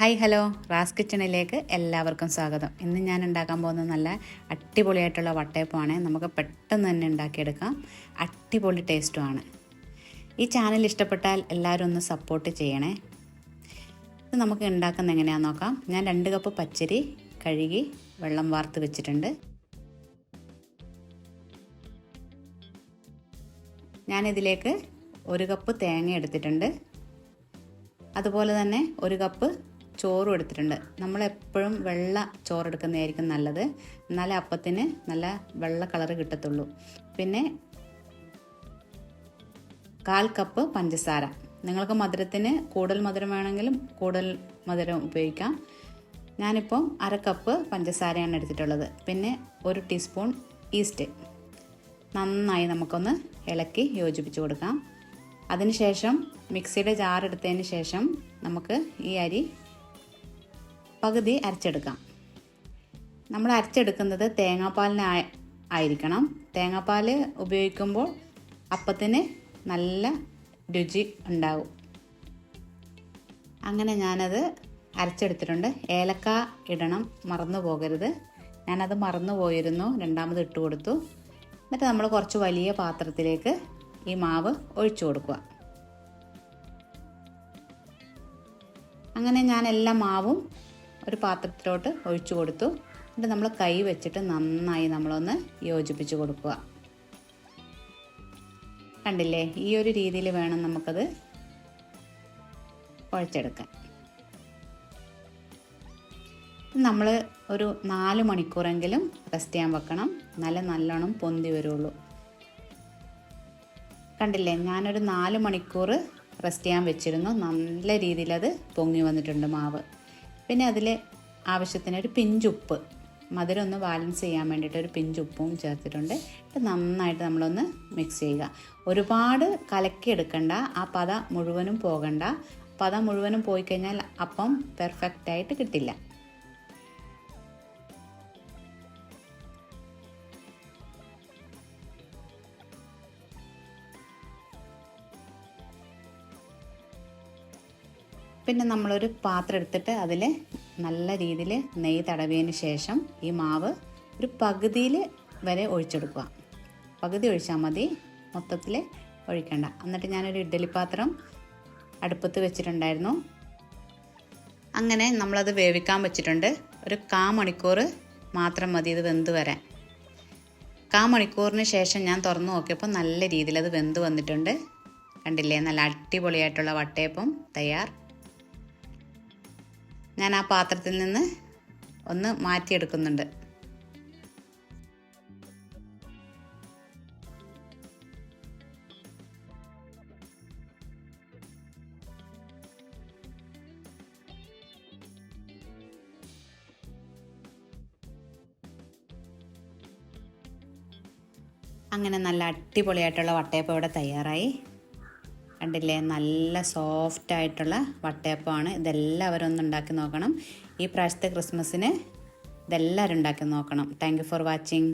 Hi hello. Ras കിച്ചണിലേക്ക് എല്ലാവർക്കും സ്വാഗതം. ഇന്ന് ഞാൻ ഉണ്ടാക്കാൻ പോകുന്ന നല്ല അടിപൊളിയായിട്ടുള്ള വട്ടയപ്പമാണ്. നമുക്ക് പെട്ടെന്ന് തന്നെ ഉണ്ടാക്കിയെടുക്കാം. അടിപൊളി ടേസ്റ്റുമാണ്. ഈ ചാനൽ ഇഷ്ടപ്പെട്ടാൽ എല്ലാവരും ഒന്ന് സപ്പോർട്ട് ചെയ്യണേ. ഇത് നമുക്ക് ഉണ്ടാക്കുന്ന എങ്ങനെയാണെന്ന് നോക്കാം. ഞാൻ രണ്ട് കപ്പ് പച്ചരി കഴുകി വെള്ളം വാർത്ത് വെച്ചിട്ടുണ്ട്. ഞാനിതിലേക്ക് ഒരു കപ്പ് തേങ്ങ എടുത്തിട്ടുണ്ട്. അതുപോലെ തന്നെ ഒരു കപ്പ് ചോറും എടുത്തിട്ടുണ്ട് നമ്മളെപ്പോഴും വെള്ള ചോറ് എടുക്കുന്നതായിരിക്കും നല്ലത്. എന്നാലേ അപ്പത്തിന് നല്ല വെള്ള കളർ കിട്ടത്തുള്ളൂ. പിന്നെ കാൽ കപ്പ് പഞ്ചസാര. നിങ്ങൾക്ക് മധുരത്തിന് കൂടുതൽ മധുരം വേണമെങ്കിലും കൂടുതൽ മധുരം ഉപയോഗിക്കാം. ഞാനിപ്പം അര കപ്പ് പഞ്ചസാരയാണ് എടുത്തിട്ടുള്ളത്. പിന്നെ ഒരു ടീസ്പൂൺ ഈസ്റ്റ്. നന്നായി നമുക്കൊന്ന് ഇളക്കി യോജിപ്പിച്ച് കൊടുക്കാം. അതിനുശേഷം മിക്സിയുടെ ജാർ എടുത്തതിന് ശേഷം നമുക്ക് ഈ അരി പകുതി അരച്ചെടുക്കാം. നമ്മൾ അരച്ചെടുക്കുന്നത് തേങ്ങാപ്പാലിന് ആയിരിക്കണം. തേങ്ങാപ്പാൽ ഉപയോഗിക്കുമ്പോൾ അപ്പത്തിന് നല്ല രുചി ഉണ്ടാവും. അങ്ങനെ ഞാനത് അരച്ചെടുത്തിട്ടുണ്ട്. ഏലക്ക ഇടണം മറന്നു പോകരുത്. ഞാനത് മറന്നു പോയിരുന്നു രണ്ടാമത് ഇട്ട് കൊടുത്തു. എന്നിട്ട് നമ്മൾ കുറച്ച് വലിയ പാത്രത്തിലേക്ക് ഈ മാവ് ഒഴിച്ചു കൊടുക്കുക. അങ്ങനെ ഞാൻ എല്ലാ മാവും ഒരു പാത്രത്തിലോട്ട് ഒഴിച്ചു കൊടുത്തു. എന്നിട്ട് നമ്മൾ കൈ വെച്ചിട്ട് നന്നായി നമ്മളൊന്ന് യോജിപ്പിച്ച് കൊടുക്കുക. കണ്ടില്ലേ? ഈ ഒരു രീതിയിൽ വേണം നമുക്കത് കുഴച്ചെടുക്കാൻ. നമ്മൾ ഒരു നാല് മണിക്കൂറെങ്കിലും റെസ്റ്റ് ചെയ്യാൻ വെക്കണം. നല്ല നല്ലോണം പൊന്തി വരുള്ളൂ. കണ്ടില്ലേ? ഞാനൊരു നാല് മണിക്കൂർ റെസ്റ്റ് ചെയ്യാൻ വെച്ചിരുന്നു. നല്ല രീതിയിൽ അത് പൊങ്ങി വന്നിട്ടുണ്ട് മാവ്. പിന്നെ അതിൽ ആവശ്യത്തിന് ഒരു പിഞ്ചുപ്പ്. മധുരം ഒന്ന് ബാലൻസ് ചെയ്യാൻ വേണ്ടിയിട്ട് ഒരു പിഞ്ചുപ്പും ചേർത്തിട്ടുണ്ട്. ഇത് നന്നായിട്ട് നമ്മളൊന്ന് മിക്സ് ചെയ്യുക. ഒരുപാട് കലക്കി എടുക്കണ്ട. ആ പത മുഴുവനും പോകണ്ട. പത മുഴുവനും പോയി കഴിഞ്ഞാൽ അപ്പം പെർഫെക്റ്റായിട്ട് കിട്ടില്ല. പിന്നെ നമ്മളൊരു പാത്രം എടുത്തിട്ട് അതിൽ നല്ല രീതിയിൽ നെയ്യ് തടവിയതിന് ശേഷം ഈ മാവ് ഒരു പകുതിയിൽ വരെ ഒഴിച്ചെടുക്കുക. പകുതി ഒഴിച്ചാൽ മതി. മൊത്തത്തിൽ ഒഴിക്കണ്ട. എന്നിട്ട് ഞാനൊരു ഇഡ്ഡലി പാത്രം അടുപ്പത്ത് വെച്ചിട്ടുണ്ടായിരുന്നു. അങ്ങനെ നമ്മളത് വേവിക്കാൻ വെച്ചിട്ടുണ്ട്. ഒരു കാ മണിക്കൂർ മാത്രം മതി ഇത് വെന്ത് വരാൻ. കാ മണിക്കൂറിന് ശേഷം ഞാൻ തുറന്നു നോക്കിയപ്പോൾ നല്ല രീതിയിൽ അത് വെന്ത് വന്നിട്ടുണ്ട്. കണ്ടില്ലേ? നല്ല അടിപൊളിയായിട്ടുള്ള വട്ടയപ്പം തയ്യാർ. ഞാൻ ആ പാത്രത്തിൽ നിന്ന് ഒന്ന് മാറ്റിയെടുക്കുന്നുണ്ട്. അങ്ങനെ നല്ല അടിപൊളിയായിട്ടുള്ള വട്ടയപ്പം ഇവിടെ തയ്യാറായി. കണ്ടില്ലേ? നല്ല സോഫ്റ്റ് ആയിട്ടുള്ള വട്ടയപ്പമാണ്. ഇതെല്ലാവരും ഒന്ന് ഉണ്ടാക്കി നോക്കണം. ഈ പ്രാവശ്യത്തെ ക്രിസ്മസിന് ഇതെല്ലാവരും ഉണ്ടാക്കി നോക്കണം. Thank for watching